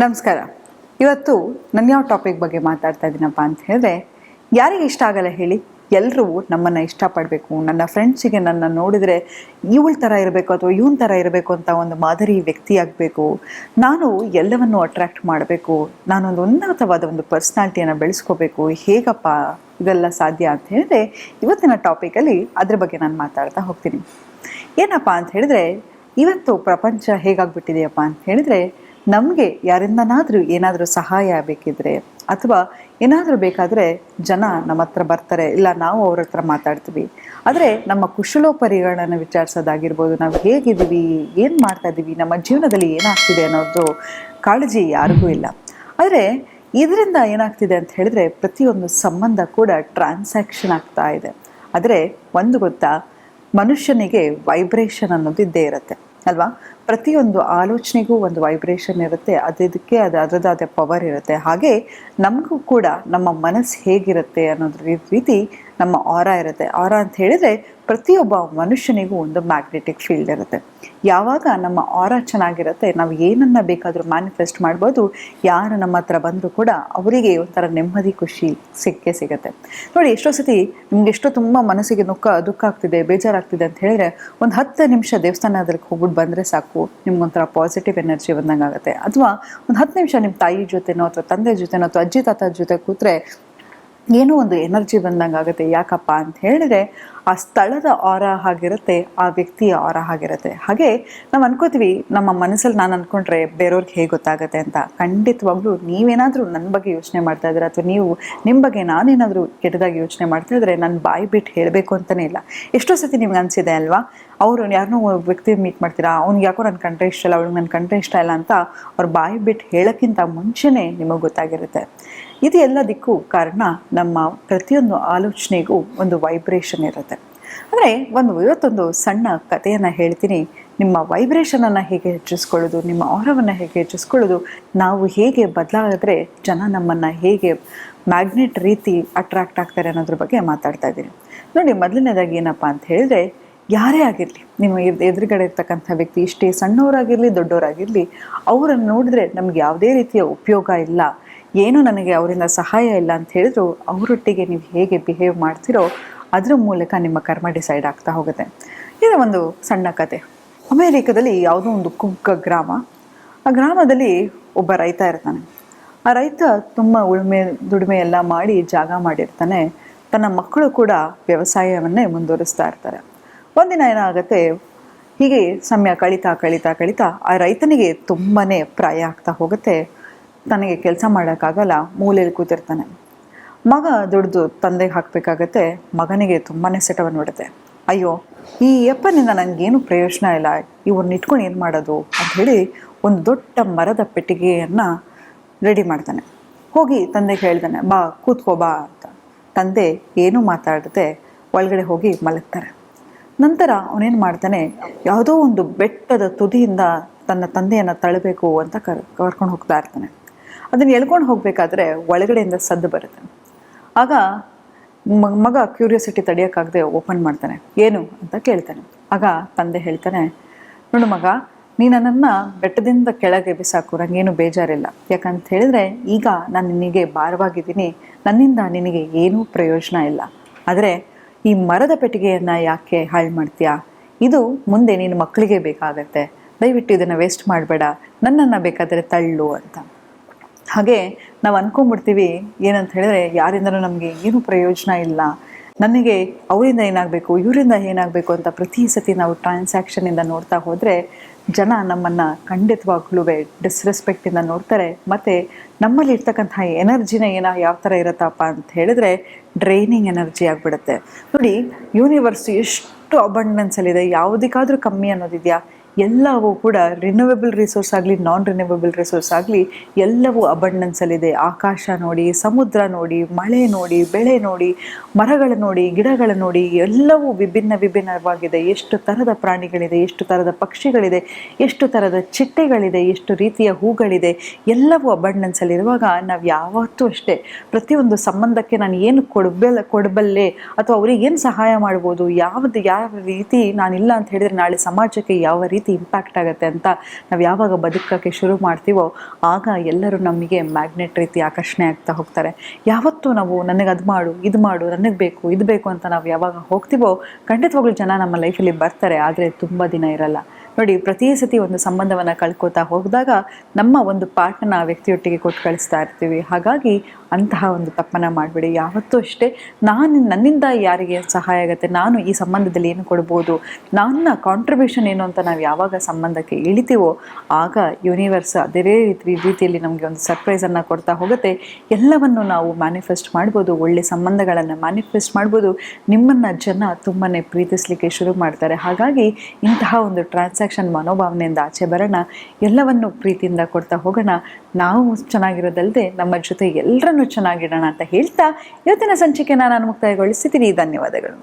ನಮಸ್ಕಾರ. ಇವತ್ತು ನನ್ನ ಯಾವ ಟಾಪಿಕ್ ಬಗ್ಗೆ ಮಾತಾಡ್ತಾ ಇದ್ದೀನಪ್ಪ ಅಂತ ಹೇಳಿದ್ರೆ, ಯಾರಿಗೆ ಇಷ್ಟ ಆಗಲ್ಲ ಹೇಳಿ ಎಲ್ಲರೂ ನಮ್ಮನ್ನು ಇಷ್ಟಪಡಬೇಕು, ನನ್ನ ಫ್ರೆಂಡ್ಸಿಗೆ ನನ್ನ ನೋಡಿದರೆ ಇವಳ ಥರ ಇರಬೇಕು ಅಥವಾ ಇವನ ಥರ ಇರಬೇಕು ಅಂತ ಒಂದು ಮಾದರಿ ವ್ಯಕ್ತಿಯಾಗಬೇಕು ನಾನು ಎಲ್ಲವನ್ನು ಅಟ್ರ್ಯಾಕ್ಟ್ ಮಾಡಬೇಕು. ನಾನೊಂದು ಉನ್ನತವಾದ ಒಂದು ಪರ್ಸ್ನಾಲ್ಟಿಯನ್ನು ಬೆಳೆಸ್ಕೋಬೇಕು. ಹೇಗಪ್ಪ ಇದೆಲ್ಲ ಸಾಧ್ಯ ಅಂತ ಹೇಳಿದ್ರೆ, ಇವತ್ತಿನ ಟಾಪಿಕಲ್ಲಿ ಅದ್ರ ಬಗ್ಗೆ ನಾನು ಮಾತಾಡ್ತಾ ಹೋಗ್ತೀನಿ. ಏನಪ್ಪ ಅಂತ ಹೇಳಿದ್ರೆ, ಇವತ್ತು ಪ್ರಪಂಚ ಹೇಗಾಗ್ಬಿಟ್ಟಿದೆಯಪ್ಪ ಅಂತ ಹೇಳಿದ್ರೆ ನಮಗೆ ಯಾರಿಂದನಾದರೂ ಏನಾದರೂ ಸಹಾಯ ಬೇಕಿದ್ರೆ ಅಥವಾ ಏನಾದರೂ ಬೇಕಾದರೆ ಜನ ನಮ್ಮ ಹತ್ರ ಬರ್ತಾರೆ, ಇಲ್ಲ ನಾವು ಅವ್ರ ಹತ್ರ ಮಾತಾಡ್ತೀವಿ. ಆದರೆ ನಮ್ಮ ಕುಶಲೋಪರಿಗಳನ್ನು ವಿಚಾರಿಸೋದಾಗಿರ್ಬೋದು, ನಾವು ಹೇಗಿದ್ದೀವಿ, ಏನು ಮಾಡ್ತಾ ಇದ್ದೀವಿ ನಮ್ಮ ಜೀವನದಲ್ಲಿ ಏನಾಗ್ತಿದೆ ಅನ್ನೋದು ಕಾಳಜಿ ಯಾರಿಗೂ ಇಲ್ಲ. ಆದರೆ ಇದರಿಂದ ಏನಾಗ್ತಿದೆ ಅಂತ ಹೇಳಿದ್ರೆ ಪ್ರತಿಯೊಂದು ಸಂಬಂಧ ಕೂಡ ಟ್ರಾನ್ಸಾಕ್ಷನ್ ಆಗ್ತಾ ಇದೆ. ಆದರೆ ಒಂದು ಗೊತ್ತಾ ಮನುಷ್ಯನಿಗೆ ವೈಬ್ರೇಷನ್ ಅನ್ನೋದು ಇದ್ದೇ ಇರುತ್ತೆ, ಅಲ್ವಾ? ಪ್ರತಿಯೊಂದು ಆಲೋಚನೆಗೂ ಒಂದು ವೈಬ್ರೇಷನ್ ಇರುತ್ತೆ ಅದಕ್ಕೆ ಅದು, ಅದರದಾದ ಪವರ್ ಇರುತ್ತೆ. ಹಾಗೆ ನಮಗೂ ಕೂಡ ನಮ್ಮ ಮನಸ್ಸು ಹೇಗಿರುತ್ತೆ ಅನ್ನೋದ್ರ ರೀತಿ ನಮ್ಮ ಆರ ಇರುತ್ತೆ. ಆರ ಅಂತ ಹೇಳಿದ್ರೆ ಪ್ರತಿಯೊಬ್ಬ ಮನುಷ್ಯನಿಗೂ ಒಂದು ಮ್ಯಾಗ್ನೆಟಿಕ್ ಫೀಲ್ಡ್ ಇರುತ್ತೆ. ಯಾವಾಗ ನಮ್ಮ ಆರ ಚೆನ್ನಾಗಿರುತ್ತೆ, ನಾವು ಏನನ್ನ ಬೇಕಾದರೂ ಮ್ಯಾನಿಫೆಸ್ಟ್ ಮಾಡ್ಬೋದು, ಯಾರು ನಮ್ಮ ಹತ್ರ ಬಂದರೂ ಕೂಡ ಅವರಿಗೆ ಒಂಥರ ನೆಮ್ಮದಿ, ಖುಷಿ ಸಿಕ್ಕೇ ಸಿಗುತ್ತೆ. ನೋಡಿ, ಎಷ್ಟೋ ಸತಿ ನಿಮ್ಗೆ ಎಷ್ಟೋ ತುಂಬ ಮನಸ್ಸಿಗೆ ನುಕ್ಕ ದುಃಖ ಆಗ್ತಿದೆ, ಬೇಜಾರಾಗ್ತಿದೆ ಅಂತ ಹೇಳಿದ್ರೆ ಒಂದು ಹತ್ತು ನಿಮಿಷ ದೇವಸ್ಥಾನದಲ್ಲಿ ಹೋಗ್ಬಿಟ್ಟು ಬಂದರೆ ಸಾಕು ನಿಮ್ಗೊಂಥರ ಪಾಸಿಟಿವ್ ಎನರ್ಜಿ ಬಂದಂಗೆ ಆಗುತ್ತೆ ಅಥವಾ ಒಂದು ಹತ್ತು ನಿಮಿಷ ನಿಮ್ಮ ತಾಯಿ ಜೊತೆನೋ ಅಥವಾ ತಂದೆ ಜೊತೆನೋ ಅಥವಾ ಅಜ್ಜಿ, ತಾತ ಜೊತೆ ಕೂತ್ರೆ ಏನೋ ಒಂದು ಎನರ್ಜಿ ಬಂದಂಗೆ ಆಗುತ್ತೆ ಯಾಕಪ್ಪ ಅಂತ ಹೇಳಿದ್ರೆ ಆ ಸ್ಥಳದ ಆರ ಆಗಿರುತ್ತೆ ಆ ವ್ಯಕ್ತಿಯ ಆರ ಆಗಿರುತ್ತೆ ಹಾಗೆ ನಾವು ಅನ್ಕೋತೀವಿ, ನಮ್ಮ ಮನಸ್ಸಲ್ಲಿ ನಾನು ಅನ್ಕೊಂಡ್ರೆ ಬೇರೆಯವ್ರಿಗೆ ಹೇಗೆ ಗೊತ್ತಾಗುತ್ತೆ ಅಂತ. ಖಂಡಿತವಾಗ್ಲೂ ನೀವೇನಾದರೂ ನನ್ನ ಬಗ್ಗೆ ಯೋಚನೆ ಮಾಡ್ತಾ ಇದ್ರೆ ಅಥವಾ ನೀವು ನಿಮ್ಮ ಬಗ್ಗೆ ನಾನೇನಾದರೂ ಕೆಟ್ಟದಾಗಿ ಯೋಚನೆ ಮಾಡ್ತಾ ಇದ್ರೆ ನಾನು ಬಾಯಿ ಬಿಟ್ಟು ಹೇಳಬೇಕು ಅಂತಲೇ ಇಲ್ಲ. ಎಷ್ಟೋ ಸತಿ ನಿಮ್ಗೆ ಅನಿಸಿದೆ ಅಲ್ವಾ? ಅವರು ಯಾರನ್ನೋ ವ್ಯಕ್ತಿ ಮೀಟ್ ಮಾಡ್ತೀರಾ? ಅವ್ನಿಗೆ ಯಾಕೋ ನನ್ನ ಕಂಡ್ರೆ ಇಷ್ಟ ಇಲ್ಲ, ಅವ್ಳಿಗೆ ನನ್ನ ಕಂಡ್ರೆ ಇಷ್ಟ ಇಲ್ಲ ಅಂತ ಅವ್ರು ಬಾಯಿ ಬಿಟ್ಟು ಹೇಳೋಕ್ಕಿಂತ ಮುಂಚೆನೇ ನಿಮಗೆ ಗೊತ್ತಾಗಿರುತ್ತೆ. ಇದು ಎಲ್ಲದಕ್ಕೂ ಕಾರಣ ನಮ್ಮ ಪ್ರತಿಯೊಂದು ಆಲೋಚನೆಗೂ ಒಂದು ವೈಬ್ರೇಷನ್ ಇರುತ್ತೆ. ಅಂದರೆ ಒಂದು ಇವತ್ತೊಂದು ಸಣ್ಣ ಕಥೆಯನ್ನು ಹೇಳ್ತೀನಿ. ನಿಮ್ಮ ವೈಬ್ರೇಷನನ್ನು ಹೇಗೆ ಹೆಚ್ಚಿಸ್ಕೊಳ್ಳೋದು, ನಿಮ್ಮ ಆಹಾರವನ್ನು ಹೇಗೆ ಹೆಚ್ಚಿಸ್ಕೊಳ್ಳೋದು, ನಾವು ಹೇಗೆ ಬದಲಾಗಿದ್ರೆ ಜನ ನಮ್ಮನ್ನು ಹೇಗೆ ಮ್ಯಾಗ್ನೆಟ್ ರೀತಿ ಅಟ್ರಾಕ್ಟ್ ಆಗ್ತಾರೆ ಅನ್ನೋದ್ರ ಬಗ್ಗೆ ಮಾತಾಡ್ತಾ ಇದ್ದೀನಿ. ನೋಡಿ, ಮೊದಲನೇದಾಗಿ ಏನಪ್ಪ ಅಂತ ಹೇಳಿದ್ರೆ, ಯಾರೇ ಆಗಿರಲಿ, ನಿಮ್ಮ ಎದ್- ಎದುರುಗಡೆ ಇರ್ತಕ್ಕಂಥ ವ್ಯಕ್ತಿ ಇಷ್ಟೇ ಸಣ್ಣವರಾಗಿರಲಿ, ದೊಡ್ಡವರಾಗಿರಲಿ, ಅವರನ್ನು ನೋಡಿದ್ರೆ ನಮ್ಗೆ ಯಾವುದೇ ರೀತಿಯ ಉಪಯೋಗ ಇಲ್ಲ, ಏನು ನನಗೆ ಅವರಿಂದ ಸಹಾಯ ಇಲ್ಲ ಅಂತ ಹೇಳಿದ್ರು, ಅವರೊಟ್ಟಿಗೆ ನೀವು ಹೇಗೆ ಬಿಹೇವ್ ಮಾಡ್ತಿರೋ ಅದ್ರ ಮೂಲಕ ನಿಮ್ಮ ಕರ್ಮ ಡಿಸೈಡ್ ಆಗ್ತಾ ಹೋಗುತ್ತೆ. ಇದು ಒಂದು ಸಣ್ಣ ಕತೆ. ಅಮೇರಿಕದಲ್ಲಿ ಯಾವುದೋ ಒಂದು ಕುಗ್ಗ ಗ್ರಾಮ. ಆ ಗ್ರಾಮದಲ್ಲಿ ಒಬ್ಬ ರೈತ ಇರ್ತಾನೆ. ಆ ರೈತ ತುಂಬ ಉಳುಮೆ, ದುಡಿಮೆ ಎಲ್ಲ ಮಾಡಿ ಜಾಗ ಮಾಡಿರ್ತಾನೆ. ತನ್ನ ಮಕ್ಕಳು ಕೂಡ ವ್ಯವಸಾಯವನ್ನೇ ಮುಂದುವರಿಸ್ತಾ ಇರ್ತಾರೆ. ಒಂದಿನ ಏನಾಗುತ್ತೆ, ಹೀಗೆ ಸಮಯ ಕಳೀತಾ ಕಳೀತಾ ಕಳೀತಾ ಆ ರೈತನಿಗೆ ತುಂಬಾ ಪ್ರಾಯ ಆಗ್ತಾ ಹೋಗುತ್ತೆ. ತನಗೆ ಕೆಲಸ ಮಾಡೋಕ್ಕಾಗಲ್ಲ, ಮೂಲೆಯಲ್ಲಿ ಕೂತಿರ್ತಾನೆ. ಮಗ ದುಡ್ದು ತಂದೆಗೆ ಹಾಕಬೇಕಾಗತ್ತೆ, ಮಗನಿಗೆ ತುಂಬಾ ಸೆಟವನ್ನು ಬಿಡುತ್ತೆ ಅಯ್ಯೋ, ಈ ಯಪ್ಪನಿಂದ ನನಗೇನು ಪ್ರಯೋಜನ ಇಲ್ಲ ಇವ್ರನ್ನ ಇಟ್ಕೊಂಡು ಏನು ಮಾಡೋದು ಅಂತ ಹೇಳಿ ಒಂದು ದೊಡ್ಡ ಮರದ ಪೆಟ್ಟಿಗೆಯನ್ನು ರೆಡಿ ಮಾಡ್ತಾನೆ. ಹೋಗಿ ತಂದೆಗೆ ಹೇಳ್ತಾನೆ, ಬಾ, ಕೂತ್ಕೋ, ಬಾ ಅಂತ. ತಂದೆ ಏನೂ ಮಾತಾಡದೆ ಒಳಗಡೆ ಹೋಗಿ ಮಲಗ್ತಾರೆ. ನಂತರ ಅವನೇನು ಮಾಡ್ತಾನೆ, ಯಾವುದೋ ಒಂದು ಬೆಟ್ಟದ ತುದಿಯಿಂದ ತನ್ನ ತಂದೆಯನ್ನು ತಳ್ಳಬೇಕು ಅಂತ ಕರ್, ಕರ್ಕೊಂಡು ಹೋಗ್ತಾ ಇರ್ತಾನೆ. ಅದನ್ನು ಎಳ್ಕೊಂಡು ಹೋಗಬೇಕಾದ್ರೆ ಒಳಗಡೆಯಿಂದ ಸದ್ದು ಬರುತ್ತೆ. ಆಗ ಮಗ ಕ್ಯೂರಿಯಾಸಿಟಿ ತಡೆಯೋಕ್ಕಾಗದೆ ಓಪನ್ ಮಾಡ್ತಾನೆ. ಏನು ಅಂತ ಕೇಳ್ತಾನೆ. ಆಗ ತಂದೆ ಹೇಳ್ತಾನೆ, ನೋಡು ಮಗ ನೀ ನನ್ನನ್ನು ಬೆಟ್ಟದಿಂದ ಕೆಳಗೆ ಬಿಸಾಕು ನನಗೇನು ಬೇಜಾರಿಲ್ಲ. ಯಾಕಂತ ಹೇಳಿದ್ರೆ ಈಗ ನಾನು ನಿನಗೆ ಭಾರವಾಗಿದ್ದೀನಿ. ನನ್ನಿಂದ ನಿನಗೆ ಏನೂ ಪ್ರಯೋಜನ ಇಲ್ಲ. ಆದರೆ ಈ ಮರದ ಪೆಟ್ಟಿಗೆಯನ್ನು ಯಾಕೆ ಹಾಳು ಮಾಡ್ತೀಯಾ? ಇದು ಮುಂದೆ ನೀನು ಮಕ್ಕಳಿಗೆ ಬೇಕಾಗತ್ತೆ. ದಯವಿಟ್ಟು ಇದನ್ನು ವೇಸ್ಟ್ ಮಾಡಬೇಡ. ನನ್ನನ್ನು ಬೇಕಾದರೆ ತಳ್ಳು ಅಂತ. ಹಾಗೆ ನಾವು ಅನ್ಕೊಂಡ್ಬಿಡ್ತೀವಿ ಏನಂತ ಹೇಳಿದ್ರೆ ಯಾರಿಂದನೂ ನಮಗೆ ಏನು ಪ್ರಯೋಜನ ಇಲ್ಲ. ನನಗೆ ಅವರಿಂದ ಏನಾಗಬೇಕು, ಇವರಿಂದ ಏನಾಗಬೇಕು ಅಂತ ಪ್ರತಿ ಸತಿ ನಾವು ಟ್ರಾನ್ಸಾಕ್ಷನಿಂದ ನೋಡ್ತಾ ಹೋದರೆ, ಜನ ನಮ್ಮನ್ನು ಖಂಡಿತವಾಗ್ಲೂ ಡಿಸ್ರೆಸ್ಪೆಕ್ಟಿಂದ ನೋಡ್ತಾರೆ, ಮತ್ತು ನಮ್ಮಲ್ಲಿ ಇರ್ತಕ್ಕಂಥ ಎನರ್ಜಿನ ಏನ ಯಾವ ಥರ ಇರುತ್ತಪ್ಪ ಅಂತ ಹೇಳಿದ್ರೆ ಡ್ರೈನಿಂಗ್ ಎನರ್ಜಿ ಆಗಿಬಿಡುತ್ತೆ. ನೋಡಿ ಯೂನಿವರ್ಸ್ ಎಷ್ಟು ಅಬಂಡೆನ್ಸಲ್ಲಿದೆ ಯಾವುದಕ್ಕಾದರೂ ಕಮ್ಮಿ ಅನ್ನೋದಿದೆಯಾ? ಎಲ್ಲವೂ ಕೂಡ ರಿನ್ಯೂವೇಬಲ್ ರಿಸೋರ್ಸ್ ಆಗಲಿ ನಾನ್ ರಿನ್ಯೂವೇಬಲ್ ರಿಸೋರ್ಸ್ ಆಗಲಿ ಎಲ್ಲವೂ ಅಬಂಡೆನ್ಸಲ್ಲಿದೆ ಆಕಾಶ ನೋಡಿ, ಸಮುದ್ರ ನೋಡಿ, ಮಳೆ ನೋಡಿ, ಬೆಳೆ ನೋಡಿ, ಮರಗಳ ನೋಡಿ, ಗಿಡಗಳ ನೋಡಿ, ಎಲ್ಲವೂ ವಿಭಿನ್ನ ವಿಭಿನ್ನವಾಗಿದೆ. ಎಷ್ಟು ಥರದ ಪ್ರಾಣಿಗಳಿದೆ, ಎಷ್ಟು ಥರದ ಪಕ್ಷಿಗಳಿದೆ, ಎಷ್ಟು ಥರದ ಚಿಟ್ಟೆಗಳಿದೆ, ಎಷ್ಟು ರೀತಿಯ ಹೂಗಳಿದೆ, ಎಲ್ಲವೂ ಅಬಂಡೆನ್ಸಲ್ಲಿರುವಾಗ ನಾವು ಯಾವತ್ತೂ ಅಷ್ಟೇ ಪ್ರತಿಯೊಂದು ಸಂಬಂಧಕ್ಕೆ ನಾನು ಏನು ಕೊಡಬಲ್ಲ ಕೊಡಬಲ್ಲೆ ಅಥವಾ ಅವ್ರಿಗೆ ಏನು ಸಹಾಯ ಮಾಡ್ಬೋದು, ಯಾವ್ದು, ಯಾವ ರೀತಿ ನಾನಿಲ್ಲ ಅಂತ ಹೇಳಿದರೆ ನಾಳೆ ಸಮಾಜಕ್ಕೆ ಯಾವ ರೀತಿ ರೀತಿ ಇಂಪ್ಯಾಕ್ಟ್ ಆಗುತ್ತೆ ಅಂತ ನಾವು ಯಾವಾಗ ಬದುಕೋಕ್ಕೆ ಶುರು ಮಾಡ್ತೀವೋ, ಆಗ ಎಲ್ಲರೂ ನಮಗೆ ಮ್ಯಾಗ್ನೆಟ್ ರೀತಿ ಆಕರ್ಷಣೆ ಆಗ್ತಾ ಹೋಗ್ತಾರೆ. ಯಾವತ್ತೂ ನಾವು ನನಗೆ ಅದು ಮಾಡು, ಇದು ಮಾಡು, ನನಗೆ ಬೇಕು, ಇದು ಬೇಕು ಅಂತ ನಾವು ಯಾವಾಗ ಹೋಗ್ತೀವೋ, ಖಂಡಿತವಾಗ್ಲೂ ಜನ ನಮ್ಮ ಲೈಫಲ್ಲಿ ಬರ್ತಾರೆ, ಆದರೆ ತುಂಬ ದಿನ ಇರಲ್ಲ. ನೋಡಿ, ಪ್ರತಿ ಸತಿ ಒಂದು ಸಂಬಂಧವನ್ನು ಕಳ್ಕೊತಾ ಹೋಗಿದಾಗ ನಮ್ಮ ಒಂದು ಪಾರ್ಟ್ನ ವ್ಯಕ್ತಿಯೊಟ್ಟಿಗೆ ಕೊಟ್ಟು ಕಳಿಸ್ತಾ ಇರ್ತೀವಿ. ಹಾಗಾಗಿ ಅಂತಹ ಒಂದು ತಪ್ಪನ್ನು ಮಾಡಬೇಡಿ. ಯಾವತ್ತೂ ಅಷ್ಟೇ ನಾನು ನನ್ನಿಂದ ಯಾರಿಗೆ ಸಹಾಯ ಆಗುತ್ತೆ, ನಾನು ಈ ಸಂಬಂಧದಲ್ಲಿ ಏನು ಕೊಡ್ಬೋದು, ನನ್ನ ಕಾಂಟ್ರಿಬ್ಯೂಷನ್ ಏನು ಅಂತ ನಾವು ಯಾವಾಗ ಸಂಬಂಧಕ್ಕೆ ಇಳಿತೀವೋ, ಆಗ ಯೂನಿವರ್ಸ್ ಅದೇ ರೀತಿ ರೀತಿಯಲ್ಲಿ ನಮಗೆ ಒಂದು ಸರ್ಪ್ರೈಸನ್ನು ಕೊಡ್ತಾ ಹೋಗುತ್ತೆ. ಎಲ್ಲವನ್ನು ನಾವು ಮ್ಯಾನಿಫೆಸ್ಟ್ ಮಾಡ್ಬೋದು, ಒಳ್ಳೆ ಸಂಬಂಧಗಳನ್ನು ಮ್ಯಾನಿಫೆಸ್ಟ್ ಮಾಡ್ಬೋದು. ನಿಮ್ಮನ್ನು ಜನ ತುಂಬಾ ಪ್ರೀತಿಸಲಿಕ್ಕೆ ಶುರು ಮಾಡ್ತಾರೆ. ಹಾಗಾಗಿ ಇಂತಹ ಒಂದು ಟ್ರಾನ್ಸಾಕ್ಷನ್ ಮನೋಭಾವನೆಯಿಂದ ಆಚೆ ಬರೋಣ. ಎಲ್ಲವನ್ನು ಪ್ರೀತಿಯಿಂದ ಕೊಡ್ತಾ ಹೋಗೋಣ. ನಾವು ಚೆನ್ನಾಗಿರೋದಲ್ಲದೆ ನಮ್ಮ ಜೊತೆ ಎಲ್ಲರನ್ನೂ ಚೆನ್ನಾಗಿಡೋಣ ಅಂತ ಹೇಳ್ತಾ ಇವತ್ತಿನ ಸಂಚಿಕೆನ ನಾನು ಮುಕ್ತಾಯಗೊಳಿಸ್ತೀನಿ ಧನ್ಯವಾದಗಳು.